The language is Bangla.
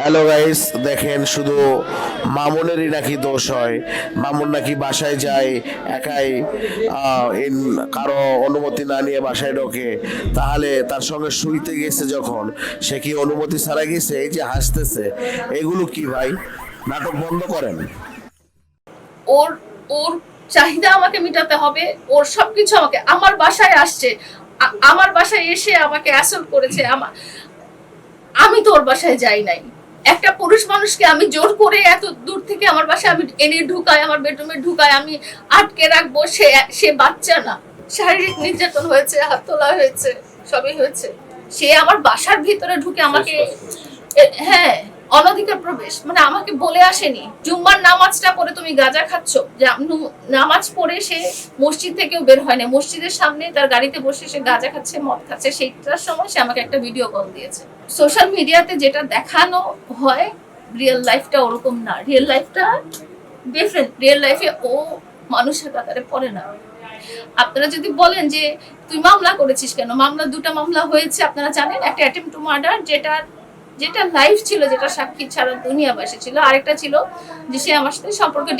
হ্যালো গাইস দেখেন শুধু মামুনেরই নাকি দোষ হয়। মামুন নাকি বাসায় যায়, একাই কারও অনুমতি না নিয়ে বাসায় ঢোকে। তাহলে তার সঙ্গে শুইতে গেছে যখন, সে কি অনুমতি ছাড়া গেছে? এই যে হাসতেছে। এগুলো কি ভাই? নাটক বন্ধ করেন। ওর ওর চাহিদা আমাকে মেটাতে হবে, ওর সবকিছু আমাকে, আমার বাসায় আসছে আমার বাসায় এসে আমাকে অ্যাসল্ট করেছে আমার আমি তো ওর বাসায় যাই নাই। একটা পুরুষ মানুষকে আমি জোর করে এত দূর থেকে আমার বাসায় আমি এনে ঢুকাই আমার বেডরুমে ঢুকাই আমি আটকে রাখব সে সে বাচ্চা না। শারীরিক নির্যাতন হয়েছে হাত তোলা হয়েছে সবই হয়েছে। সে আমার বাসার ভিতরে ঢুকে আমাকে হ্যাঁ অনধিকার প্রবেশ মানে আমাকে বলে আসেনি, জুম্মার নামাজটা পড়ে তুমি গাঁজা খাচ্ছ। নামাজ পড়ে সে মসজিদ থেকেও বের হয় না মসজিদের সামনে তার গাড়িতে বসে সে গাঁজা খাচ্ছে, মদ খাচ্ছে, সেইটার সময় সে আমাকে একটা ভিডিও কল দিয়েছে। সোশ্যাল মিডিয়াতে যেটা দেখানো হয় রিয়েল লাইফটা ওরকম না। রিয়েল লাইফটা ডিফারেন্ট রিয়েল লাইফে ও মানুষের কাতারে পড়ে না। আপনারা যদি বলেন যে, তুই মামলা করেছিস কেন? মামলা, দুটো মামলা হয়েছে, আপনারা জানেন? একটা অ্যাটেম্প টু মার্ডার যেটা যেটা লাইফ ছিল, যেটা সাক্ষী ছাড়া দুনিয়াবাসী ছিল, আরেকটা ছিল যে সে আমার সাথে সম্পর্কে